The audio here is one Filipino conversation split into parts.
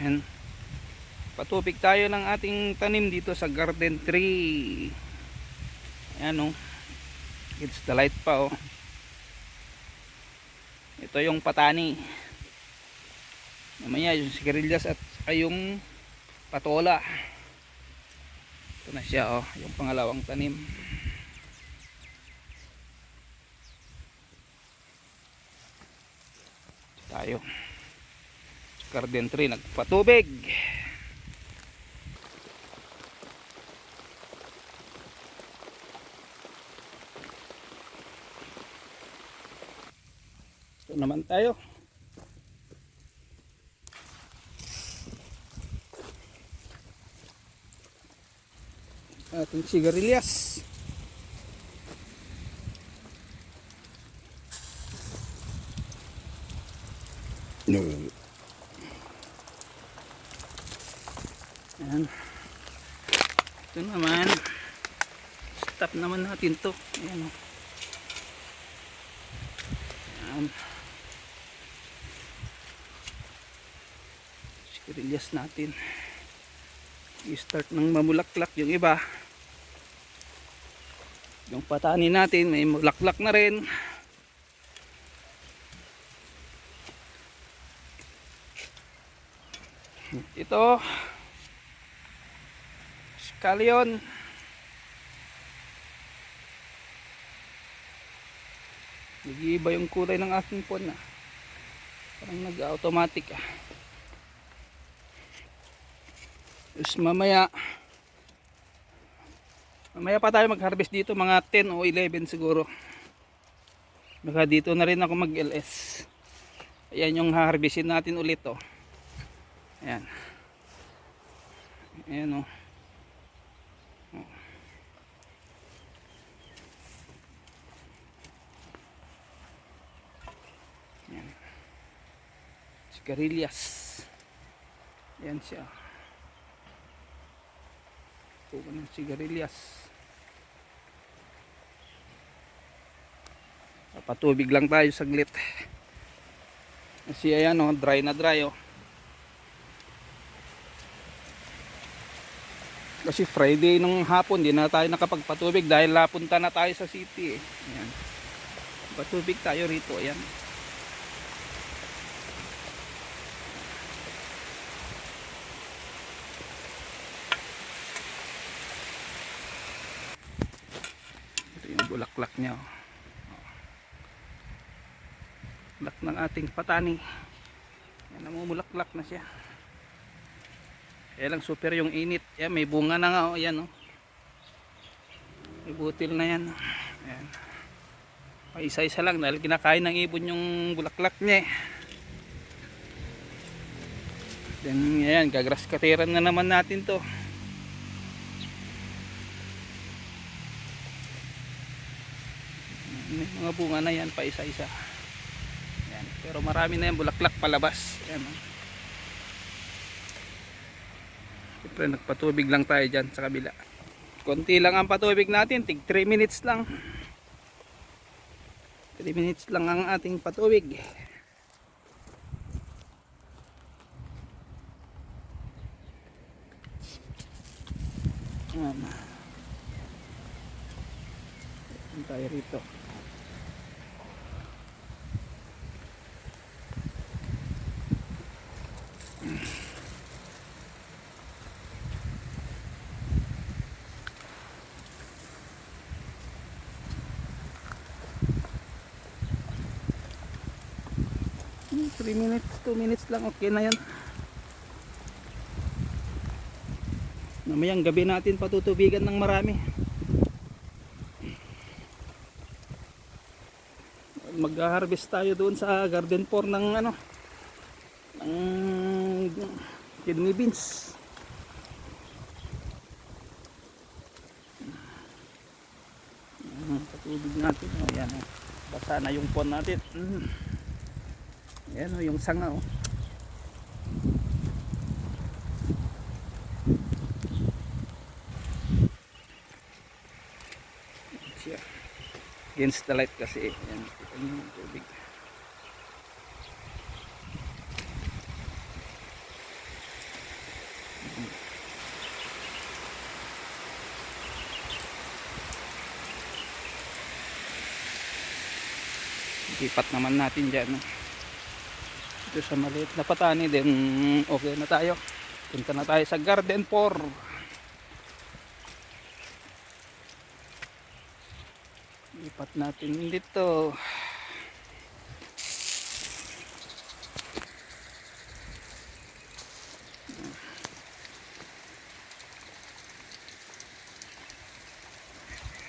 Nagpatupik tayo ng ating tanim dito sa garden tree. Ayan o. It's the light pa oh. Ito yung patani. Mamaya yung sigarilyas at ay yung patola. Ito na siya oh, yung pangalawang tanim. Tayo. Garden tree nagpatubig. Ito naman tayo. Ating sigarilyas. No. Ayan. Ito naman. Stop naman natin to. Ayan. oh. Ayan. Sigarilyas natin. I-start ng mamulaklak yung iba. Yung patani natin may mulaklak na rin. Ito Scallion Nag-iiba yung kulay ng aking phone na. Parang nag-automatic ah. Tapos mamaya Mamaya pa tayo mag-harvest dito mga 10 o 11 siguro. Baka dito na rin ako mag-LS. Ayan yung harvestin natin ulit oh. Ayan. Ayan. Oh. Sigarilyas. Ayan siya. Puko ng sigarilyas. Patubig lang tayo saglit. Kasi ayan oh, dry na dry oh. Kasi Friday nung hapon, di na tayo nakapagpatubig dahil napunta na tayo sa city eh. Ayan. Patubig tayo rito, ayan. Ito yung bulaklak niya. oh. Ng ating patani. Yan, namumulaklak na siya. Kaya lang super yung init. Yan, may bunga na nga. Oh, yan, oh. May butil na yan. Ayan. Paisa-isa lang dahil kinakain ng ibon yung bulaklak niya. eh. Then, ayan, gagras katiran na naman natin to. Mga bunga na yan, paisa-isa. Ayan. Pero marami na yan bulaklak palabas. Ayan, oh. Siyempre nagpatubig lang tayo dyan sa kabila. Konti lang ang patubig natin, tig 3 minutes lang. 3 minutes lang ang ating patubig. Ayan tayo rito. 3 minutes, 2 minutes lang okay na yan. Mamayang gabi natin patutubigan ng marami. Mag-harvest tayo doon sa garden 4 ng ano ng kidney beans. Ayan, Patubig natin. Yan, oh. Basa na yung pond natin. Mm. Ayan o, yung sanga o. Siya. Against the light kasi. Ayan, kita yung tubig. Ipat naman natin dyan. No? Ito sa maliit na patani din okay na tayo. Punta na tayo sa garden 4. Ipat natin dito.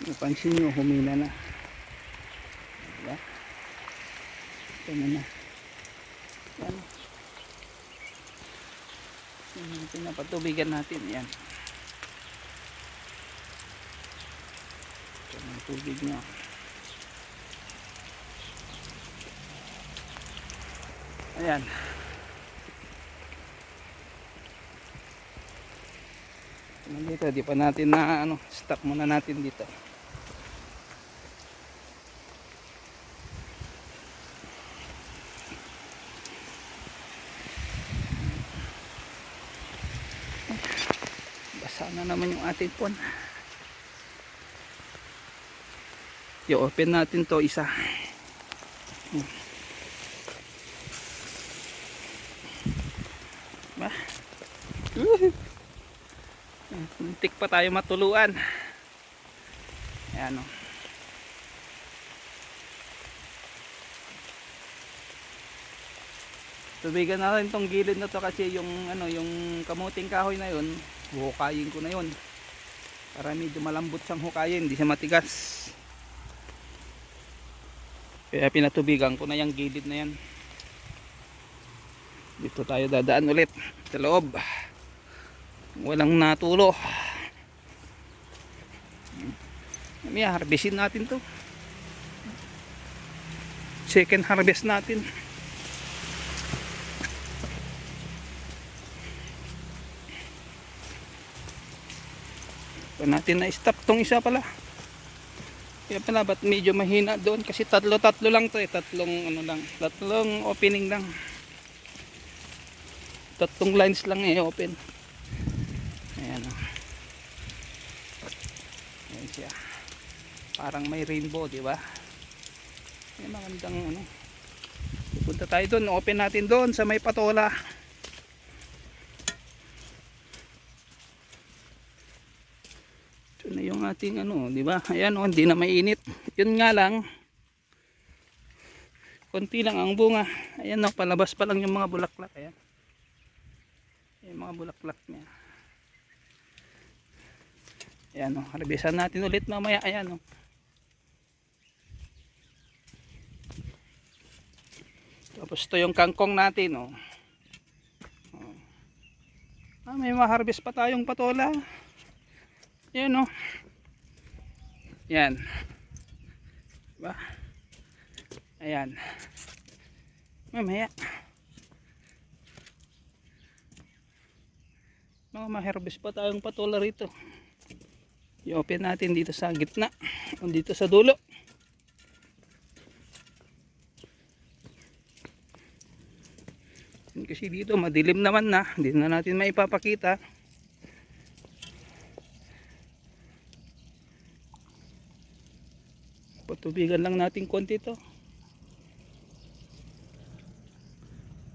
Napansin nyo, humina na. Diba? Ito na na. Yan. Pinapatubigan natin. Yan. Ito ang tubig nyo. Ayan. Dito, di pa natin na ano, stop muna natin dito. Basa na naman yung ating pon. I-open natin to isa. Ba? Muntik pa tayo matuluan. Ayan o. Tubigan na rin tong gilid na to kasi yung ano yung kamuting kahoy na yun, hukayin ko na yun. Para medyo malambot siyang hukayin, hindi siya matigas. Kaya pinatubigan ko na yung gilid na yan. Dito tayo dadaan ulit sa loob walang natulo may harvestin natin to second harvest natin pa natin na stop tong isa pala kaya pala ba't medyo mahina doon kasi tatlo tatlo lang to eh tatlong ano lang tatlong opening lang tatlong lines lang eh open Ayan o. Ayan siya. Parang may rainbow, di ba? May magandang ano. Pupunta tayo doon. Open natin doon sa may patola. Ito na yung ating ano, di ba? Ayan o, hindi na mainit. Yun nga lang. Konti lang ang bunga. Ayan o, palabas pa lang yung mga bulaklak. Ayan. Yung mga bulaklak niya. Ayan o, harbisan natin ulit mamaya. Ayan o. Tapos ito yung kangkong natin. Oh. Ah, may maharbis pa tayong patola. Ayan o. Ayan. Diba? Ayan. Mamaya. Mga maharbis pa tayong patola rito i-open natin dito sa gitna o dito sa dulo kasi dito madilim naman na hindi na natin maipapakita patubigan lang natin konti to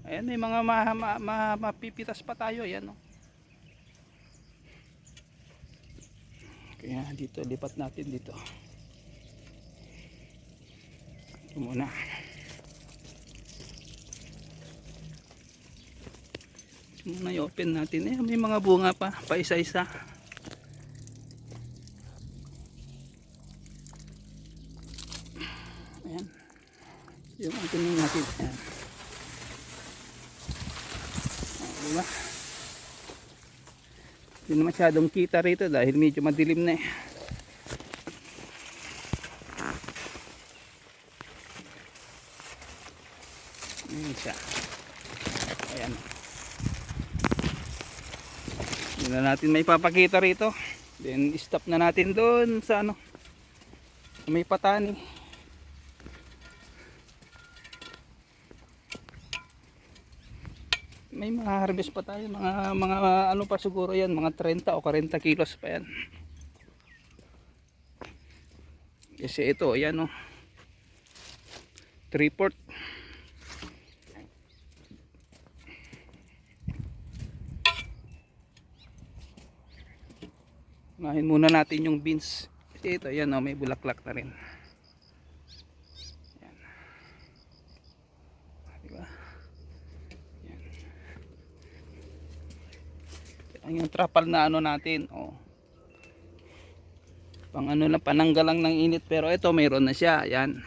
ayan may mga ma, ma, ma, pa tayo ayan o oh. Kaya dito lipat natin dito. Ito muna. Ito muna i-open natin. Eh, may mga bunga pa. Pa isa-isa. Ayan. Yung natin. Ayan. Oh, diba? Hindi na masyadong kita rito dahil medyo madilim na eh. Ayan siya. Ayan. Hindi na natin may papakita rito. Then stop na natin doon sa ano. May patani. May mga harvest pa tayo mga mga ano pa siguro yan mga 30 o 40 kilos pa yan kasi ito yan oh 3 port. Unahin muna natin yung beans. Kasi ito, yan oh, may bulaklak na rin. Yan. Diba? Yan. Yan yung trapal na ano natin. Oh. Pang ano lang, pananggal lang ng init. Pero ito, mayroon na siya. Yan.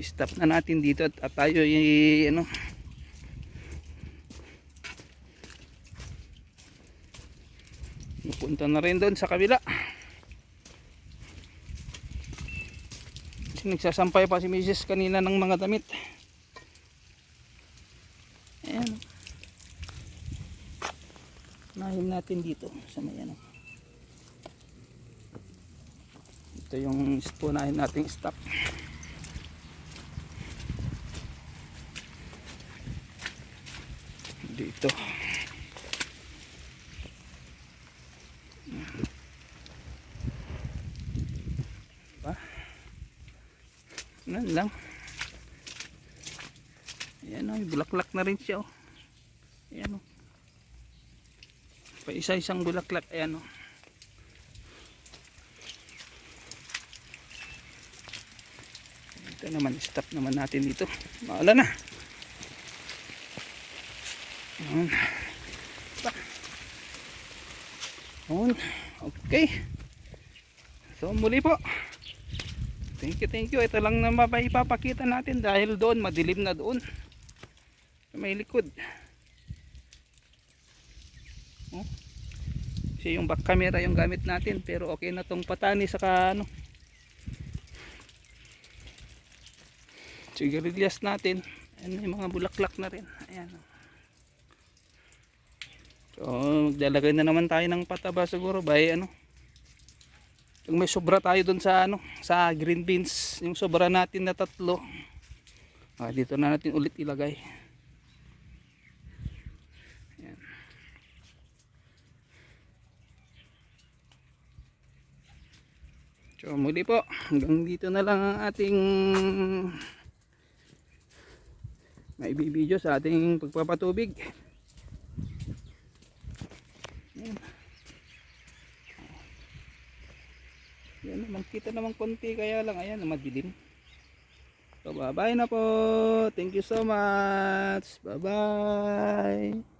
Stop na natin dito at, at tayo y, ano, Pupunta na rin doon sa kabila. Kasi nagsasampay pa si Mrs. kanina ng mga damit. Ayan. Nahin natin dito sa may ano. Ito yung punahin nating stop. Dito. Diba? Yan lang. Ayan o, may bulaklak na rin siya o. Ayan o. Pa isa-isang bulaklak. Ayan o. Ito naman, stop naman natin dito. Maala na. Ba. Ayan. Okay. So muli po. Thank you, thank you. Ito lang na ipapakita natin dahil doon, madilim na doon. May likod. Kasi yung back camera yung gamit natin pero okay na tong patani saka ano. Sigarilyas natin. Ayan, may mga bulaklak na rin. Ayan. So, maglalagay na naman tayo ng pataba siguro by ano. Kung may sobra tayo dun sa ano, sa green beans, yung sobra natin na tatlo. Ah, dito na natin ulit ilagay. So muli po, hanggang dito na lang ang ating may video sa ating pagpapatubig. Yan naman, kita naman konti kaya lang, ayan, madilim. So, bye-bye na po. Thank you so much. Bye-bye.